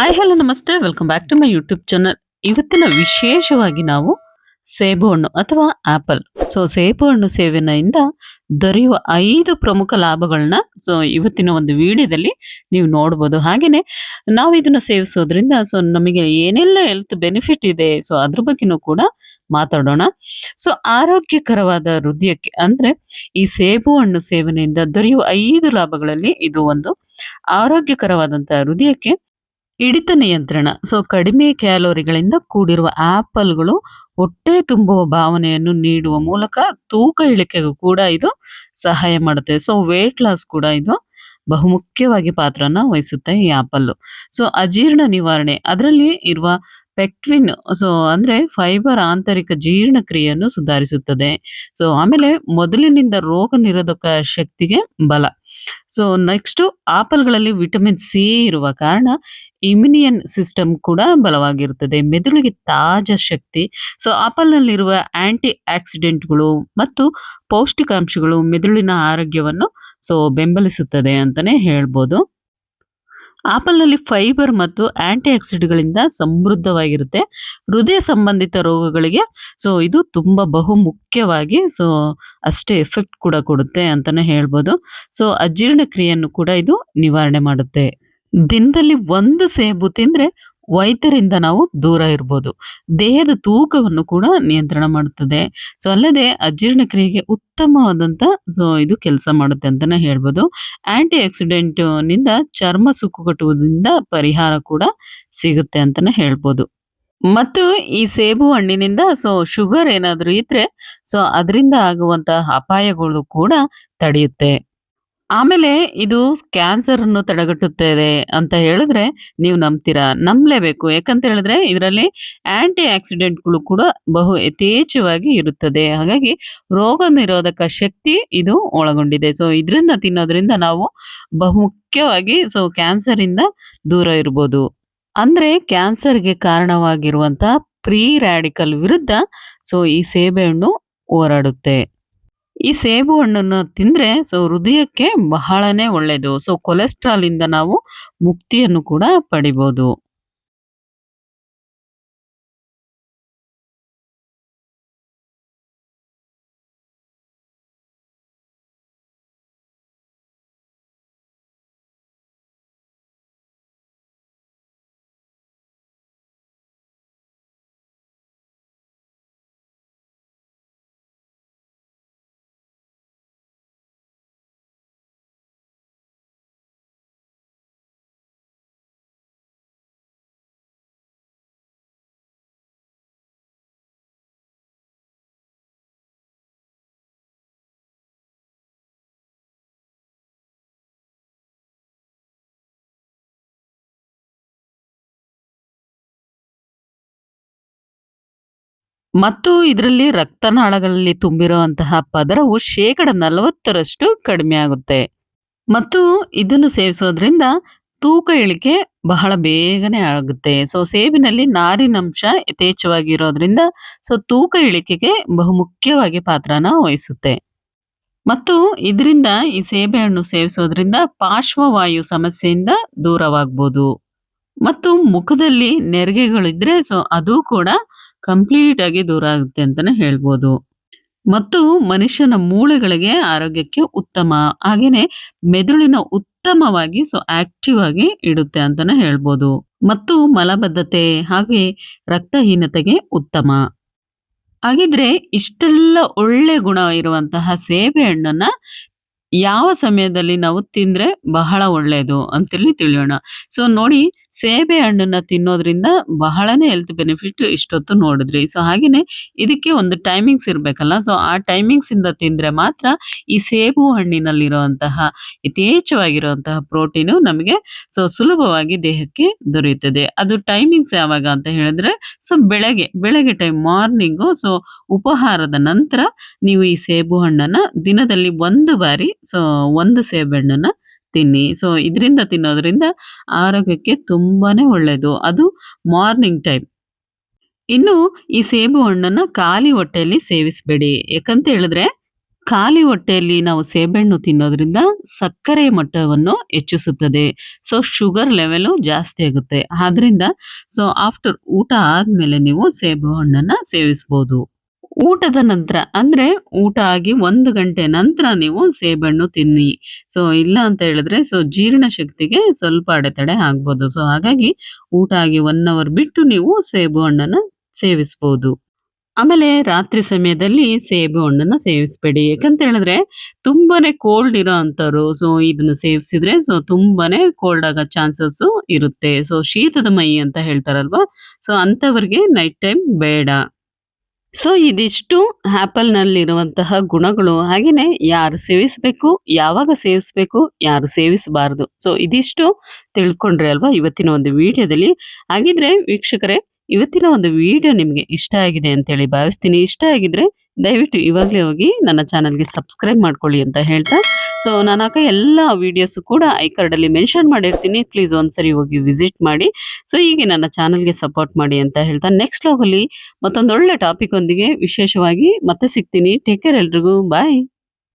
Hi hello ನಮಸ್ತೆ. Welcome back to my YouTube channel ಇವತ್ತಿನ ವಿಶೇಷವಾಗಿ ನಾವು ಸೇಬು ಹಣ್ಣು ಅಥವಾ ಆಪಲ್. ಸೊ ಸೇಬು ಹಣ್ಣು ಸೇವನೆಯಿಂದ ದೊರೆಯುವ ಐದು ಪ್ರಮುಖ ಲಾಭಗಳನ್ನ ಸೊ ಇವತ್ತಿನ ಒಂದು ವಿಡಿಯೋದಲ್ಲಿ ನೀವು ನೋಡ್ಬೋದು. ಹಾಗೇನೆ, ನಾವು ಇದನ್ನ ಸೇವಿಸೋದ್ರಿಂದ ಸೊ ನಮಗೆ ಏನೆಲ್ಲ ಹೆಲ್ತ್ ಬೆನಿಫಿಟ್ ಇದೆ ಸೊ ಅದ್ರ ಬಗ್ಗೆನೂ ಕೂಡ ಮಾತಾಡೋಣ. ಸೊ ಆರೋಗ್ಯಕರವಾದ ಹೃದಯಕ್ಕೆ ಅಂದ್ರೆ, ಈ ಸೇಬು ಹಣ್ಣು ಸೇವನೆಯಿಂದ ದೊರೆಯುವ ಐದು ಲಾಭಗಳಲ್ಲಿ ಇದು ಒಂದು. ಆರೋಗ್ಯಕರವಾದಂತಹ ಹೃದಯಕ್ಕೆ ಹಿಡಿತ ನಿಯಂತ್ರಣ. ಸೊ ಕಡಿಮೆ ಕ್ಯಾಲೋರಿಗಳಿಂದ ಕೂಡಿರುವ ಆಪಲ್ಗಳು ಹೊಟ್ಟೆ ತುಂಬುವ ಭಾವನೆಯನ್ನು ನೀಡುವ ಮೂಲಕ ತೂಕ ಇಳಿಕೆಗೂ ಕೂಡ ಇದು ಸಹಾಯ ಮಾಡುತ್ತೆ. ಸೊ ವೇಟ್ ಲಾಸ್ ಕೂಡ ಇದು ಬಹುಮುಖ್ಯವಾಗಿ ಪಾತ್ರನ ವಹಿಸುತ್ತೆ ಈ ಆಪಲ್ ಸೊ ಅಜೀರ್ಣ ನಿವಾರಣೆ. ಅದರಲ್ಲಿ ಇರುವ ಪೆಕ್ಟ್ವಿನ್ ಸೊ ಅಂದ್ರೆ ಫೈಬರ್ ಆಂತರಿಕ ಜೀರ್ಣಕ್ರಿಯೆಯನ್ನು ಸುಧಾರಿಸುತ್ತದೆ. ಸೊ ಆಮೇಲೆ ಮೊದಲಿನಿಂದ ರೋಗ ನಿರೋಧಕ ಶಕ್ತಿಗೆ ಬಲ. ಸೊ ನೆಕ್ಸ್ಟು ಆಪಲ್ಗಳಲ್ಲಿ ವಿಟಮಿನ್ ಸಿ ಇರುವ ಕಾರಣ ಇಮ್ಯುನಿಯನ್ ಸಿಸ್ಟಮ್ ಕೂಡ ಬಲವಾಗಿರುತ್ತದೆ. ಮೆದುಳಿಗೆ ತಾಜಾ ಶಕ್ತಿ. ಸೊ ಆಪಲ್ನಲ್ಲಿರುವ ಆಂಟಿ ಆಕ್ಸಿಡೆಂಟ್ಗಳು ಮತ್ತು ಪೌಷ್ಟಿಕಾಂಶಗಳು ಮೆದುಳಿನ ಆರೋಗ್ಯವನ್ನು ಸೊ ಬೆಂಬಲಿಸುತ್ತದೆ ಅಂತಾನೆ ಹೇಳ್ಬೋದು. ಆಪಲ್ನಲ್ಲಿ ಫೈಬರ್ ಮತ್ತು ಆಂಟಿ ಆಕ್ಸಿಡೆಂಟ್ಗಳಿಂದ ಸಮೃದ್ಧವಾಗಿರುತ್ತೆ. ಹೃದಯ ಸಂಬಂಧಿತ ರೋಗಗಳಿಗೆ ಸೊ, ಇದು ತುಂಬ ಬಹು ಮುಖ್ಯವಾಗಿ ಸೊ, ಅಷ್ಟೇ ಎಫೆಕ್ಟ್ ಕೂಡ ಕೊಡುತ್ತೆ ಅಂತಾನೆ ಹೇಳ್ಬೋದು. ಸೊ ಅಜೀರ್ಣ ಕ್ರಿಯೆಯನ್ನು ಕೂಡ ಇದು ನಿವಾರಣೆ ಮಾಡುತ್ತೆ. ದಿನದಲ್ಲಿ ಒಂದು ಸೇಬು ತಿಂದ್ರೆ ವೈದ್ಯರಿಂದ ನಾವು ದೂರ ಇರ್ಬೋದು. ದೇಹದ ತೂಕವನ್ನು ಕೂಡ ನಿಯಂತ್ರಣ ಮಾಡುತ್ತದೆ. ಸೊ ಅಲ್ಲದೆ ಅಜೀರ್ಣ ಕ್ರಿಯೆಗೆ ಉತ್ತಮವಾದಂಥ ಸೊ ಇದು ಕೆಲಸ ಮಾಡುತ್ತೆ ಅಂತಾನೆ ಹೇಳ್ಬೋದು. ಆಂಟಿ ಆಕ್ಸಿಡೆಂಟ್ನಿಂದ ಚರ್ಮ ಸುಕ್ಕುಗಟ್ಟುವುದರಿಂದ ಪರಿಹಾರ ಕೂಡ ಸಿಗುತ್ತೆ ಅಂತಾನೆ ಹೇಳ್ಬೋದು. ಮತ್ತು ಈ ಸೇಬು ಹಣ್ಣಿನಿಂದ ಸೊ ಶುಗರ್ ಏನಾದರೂ ಇದ್ರೆ ಸೊ ಅದರಿಂದ ಆಗುವಂತಹ ಅಪಾಯಗಳು ಕೂಡ ತಡೆಯುತ್ತೆ. ಆಮೇಲೆ ಇದು ಕ್ಯಾನ್ಸರ್ ಅನ್ನು ತಡೆಗಟ್ಟುತ್ತದೆ ಅಂತ ಹೇಳಿದ್ರೆ ನೀವು ನಂಬ್ತೀರಾ? ನಂಬಲೇಬೇಕು. ಯಾಕಂತ ಹೇಳಿದ್ರೆ ಇದರಲ್ಲಿ ಆಂಟಿ ಆಕ್ಸಿಡೆಂಟ್ಗಳು ಕೂಡ ಬಹು ಯಥೇಚ್ಛವಾಗಿ ಇರುತ್ತದೆ. ಹಾಗಾಗಿ ರೋಗ ನಿರೋಧಕ ಶಕ್ತಿ ಇದು ಒಳಗೊಂಡಿದೆ. ಸೊ ಇದರಿಂದ ತಿನ್ನೋದ್ರಿಂದ ನಾವು ಬಹುಮುಖ್ಯವಾಗಿ ಸೊ ಕ್ಯಾನ್ಸರ್ ಇಂದ ದೂರ ಇರ್ಬೋದು. ಅಂದ್ರೆ ಕ್ಯಾನ್ಸರ್ಗೆ ಕಾರಣವಾಗಿರುವಂತಹ ಪ್ರೀ ರ್ಯಾಡಿಕಲ್ ವಿರುದ್ಧ ಸೊ ಈ ಸೇಬೆಹಣ್ಣು ಹೋರಾಡುತ್ತೆ. ಈ ಸೇಬು ಹಣ್ಣನ್ನು ತಿಂದ್ರೆ ಸೊ ಹೃದಯಕ್ಕೆ ಬಹಳನೇ ಒಳ್ಳೆಯದು ಸೊ ಕೊಲೆಸ್ಟ್ರಾಲ್ ಇಂದ ನಾವು ಮುಕ್ತಿಯನ್ನು ಕೂಡ ಪಡಿಬೋದು. ಮತ್ತು ಇದರಲ್ಲಿ ರಕ್ತನಾಳಗಳಲ್ಲಿ ತುಂಬಿರುವಂತಹ ಪದರವು ಶೇಕಡ ನಲವತ್ತರಷ್ಟು ಕಡಿಮೆ ಆಗುತ್ತೆ. ಮತ್ತು ಇದನ್ನು ಸೇವಿಸೋದ್ರಿಂದ ತೂಕ ಇಳಿಕೆ ಬಹಳ ಬೇಗನೆ ಆಗುತ್ತೆ. ಸೊ, ಸೇಬಿನಲ್ಲಿ ನಾರಿನಂಶ ಯಥೇಚ್ಛವಾಗಿ ಇರೋದ್ರಿಂದ ಸೊ, ತೂಕ ಇಳಿಕೆಗೆ ಬಹುಮುಖ್ಯವಾಗಿ ಪಾತ್ರನ ವಹಿಸುತ್ತೆ. ಮತ್ತು ಇದರಿಂದ ಈ ಸೇಬೆಹಣ್ಣು ಸೇವಿಸೋದ್ರಿಂದ ಪಾರ್ಶ್ವವಾಯು ಸಮಸ್ಯೆಯಿಂದ ದೂರವಾಗ್ಬೋದು. ಮತ್ತು ಮುಖದಲ್ಲಿ ನೆರಿಗೆಗಳಿದ್ರೆ ಸೊ, ಅದು ಕೂಡ ಕಂಪ್ಲೀಟ್ ಆಗಿ ದೂರ ಆಗುತ್ತೆ ಅಂತಾನೆ ಹೇಳ್ಬೋದು. ಮತ್ತು ಮನುಷ್ಯನ ಮೂಳೆಗಳಿಗೆ ಆರೋಗ್ಯಕ್ಕೆ ಉತ್ತಮ. ಹಾಗೇನೆ ಮೆದುಳಿನ ಉತ್ತಮವಾಗಿ ಸೊ ಆಕ್ಟಿವ್ ಆಗಿ ಇಡುತ್ತೆ ಅಂತಾನೆ ಹೇಳ್ಬೋದು. ಮತ್ತು ಮಲಬದ್ಧತೆ, ಹಾಗೆ ರಕ್ತಹೀನತೆಗೆ ಉತ್ತಮ. ಹಾಗಿದ್ರೆ ಇಷ್ಟೆಲ್ಲ ಒಳ್ಳೆ ಗುಣ ಇರುವಂತಹ ಸೇಬೆ ಹಣ್ಣನ್ನ ಯಾವ ಸಮಯದಲ್ಲಿ ನಾವು ತಿಂದ್ರೆ ಬಹಳ ಒಳ್ಳೆಯದು ಅಂತೇಳಿ ತಿಳಿಯೋಣ. ಸೊ ನೋಡಿ ಸೇಬೆ ಹಣ್ಣನ್ನ ತಿನ್ನೋದ್ರಿಂದ ಬಹಳನೇ ಹೆಲ್ತ್ ಬೆನಿಫಿಟ್ ಇಷ್ಟೊತ್ತು ನೋಡಿದ್ರಿ. ಸೊ ಹಾಗೇನೆ ಇದಕ್ಕೆ ಒಂದು ಟೈಮಿಂಗ್ಸ್ ಇರಬೇಕಲ್ಲ. ಸೊ ಆ ಟೈಮಿಂಗ್ಸ್ ಇಂದ ತಿಂದ್ರೆ ಮಾತ್ರ ಈ ಸೇಬು ಹಣ್ಣಿನಲ್ಲಿರುವಂತಹ ಯಥೇಚ್ಛವಾಗಿರುವಂತಹ ಪ್ರೋಟೀನು ನಮಗೆ ಸೊ ಸುಲಭವಾಗಿ ದೇಹಕ್ಕೆ ದೊರೆಯುತ್ತದೆ. ಅದು ಟೈಮಿಂಗ್ಸ್ ಯಾವಾಗ ಅಂತ ಹೇಳಿದ್ರೆ ಸೊ ಬೆಳಗ್ಗೆ ಬೆಳಗ್ಗೆ ಟೈಮ್ ಮಾರ್ನಿಂಗು ಸೊ ಉಪಹಾರದ ನಂತರ ನೀವು ಈ ಸೇಬು ಹಣ್ಣನ್ನ ದಿನದಲ್ಲಿ ಒಂದು ಬಾರಿ ಸೊ ಒಂದು ಸೇಬೆಹಣ್ಣನ್ನ ತಿನ್ನಿ ಸೊ ಇದರಿಂದ ತಿನ್ನೋದ್ರಿಂದ ಆರೋಗ್ಯಕ್ಕೆ ತುಂಬಾನೇ ಒಳ್ಳೆಯದು ಅದು ಮಾರ್ನಿಂಗ್ ಟೈಮ್ ಇನ್ನು ಈ ಸೇಬು ಹಣ್ಣನ್ನು ಖಾಲಿ ಹೊಟ್ಟೆಯಲ್ಲಿ ಸೇವಿಸಬೇಡಿ ಯಾಕಂತ ಹೇಳಿದ್ರೆ, ಖಾಲಿ ಹೊಟ್ಟೆಯಲ್ಲಿ ನಾವು ಸೇಬೆಹಣ್ಣು ತಿನ್ನೋದ್ರಿಂದ ಸಕ್ಕರೆ ಮಟ್ಟವನ್ನು ಹೆಚ್ಚಿಸುತ್ತದೆ. ಸೊ ಶುಗರ್ ಲೆವೆಲು ಜಾಸ್ತಿ ಆಗುತ್ತೆ. ಆದ್ರಿಂದ ಸೊ ಆಫ್ಟರ್ ಊಟ ಆದಮೇಲೆ ನೀವು ಸೇಬು ಹಣ್ಣನ್ನು ಸೇವಿಸಬಹುದು. ಊಟದ ನಂತರ, ಅಂದ್ರೆ ಊಟ ಆಗಿ ಒಂದು ಗಂಟೆ ನಂತರ ನೀವು ಸೇಬಣ್ಣು ತಿನ್ನಿ. ಸೊ ಇಲ್ಲ ಅಂತ ಹೇಳಿದ್ರೆ ಸೊ ಜೀರ್ಣ ಶಕ್ತಿಗೆ ಸ್ವಲ್ಪ ಅಡೆತಡೆ ಆಗ್ಬೋದು. ಸೊ ಹಾಗಾಗಿ ಊಟ ಆಗಿ ಒನ್ ಅವರ್ ಬಿಟ್ಟು ನೀವು ಸೇಬು ಹಣ್ಣನ್ನ ಸೇವಿಸಬಹುದು. ಆಮೇಲೆ ರಾತ್ರಿ ಸಮಯದಲ್ಲಿ ಸೇಬು ಹಣ್ಣನ್ನ ಸೇವಿಸಬೇಡಿ. ಯಾಕಂತ ಹೇಳಿದ್ರೆ, ತುಂಬಾನೇ ಕೋಲ್ಡ್ ಇರೋ ಅಂಥವ್ರು ಸೊ ಇದನ್ನ ಸೇವಿಸಿದ್ರೆ ಸೊ ತುಂಬಾನೇ ಕೋಲ್ಡ್ ಆಗೋ ಚಾನ್ಸಸ್ ಇರುತ್ತೆ. ಸೊ ಶೀತದ ಮೈ ಅಂತ ಹೇಳ್ತಾರಲ್ವಾ? ಸೊ ಅಂಥವ್ರಿಗೆ ನೈಟ್ ಟೈಮ್ ಬೇಡ. ಸೊ ಇದಿಷ್ಟು ಆಪಲ್‌ನಲ್ಲಿರುವಂತಹ ಗುಣಗಳು. ಹಾಗೇನೆ ಯಾರು ಸೇವಿಸಬೇಕು, ಯಾವಾಗ ಸೇವಿಸಬೇಕು, ಯಾರು ಸೇವಿಸಬಾರದು. ಸೊ ಇದಿಷ್ಟು ತಿಳ್ಕೊಂಡ್ರೆ ಅಲ್ವಾ ಇವತ್ತಿನ ಒಂದು ವಿಡಿಯೋದಲ್ಲಿ. ಹಾಗಿದ್ರೆ ವೀಕ್ಷಕರೇ ಇವತ್ತಿನ ಒಂದು ವಿಡಿಯೋ ನಿಮಗೆ ಇಷ್ಟ ಆಗಿದೆ ಅಂತೇಳಿ ಭಾವಿಸ್ತೀನಿ. ಇಷ್ಟ ಆಗಿದ್ರೆ ದಯವಿಟ್ಟು ಇವಾಗಲೇ ಹೋಗಿ ನನ್ನ ಚಾನಲ್‌ಗೆ ಸಬ್ಸ್ಕ್ರೈಬ್ ಮಾಡ್ಕೊಳ್ಳಿ ಅಂತ ಹೇಳ್ತಾ ಸೊ ನಾನು ಹಾಕೋ ಎಲ್ಲ ವಿಡಿಯೋಸ್ ಕೂಡ ಐ ಕಾರ್ಡಲ್ಲಿ ಮೆನ್ಷನ್ ಮಾಡಿರ್ತೀನಿ. ಪ್ಲೀಸ್ ಒಂದ್ಸರಿ ಹೋಗಿ ವಿಸಿಟ್ ಮಾಡಿ. ಸೊ ಹೀಗೆ ನನ್ನ ಚಾನಲ್‌ಗೆ ಸಪೋರ್ಟ್ ಮಾಡಿ ಅಂತ ಹೇಳ್ತಾ ನೆಕ್ಸ್ಟ್ ಲಾಗಲ್ಲಿ ಮತ್ತೊಂದು ಒಳ್ಳೆ ಟಾಪಿಕ್ ಒಂದಿಗೆ ವಿಶೇಷವಾಗಿ ಮತ್ತೆ ಸಿಗ್ತೀನಿ. ಟೇಕ್ ಕೇರ್ ಎಲ್ರಿಗೂ. ಬಾಯ್.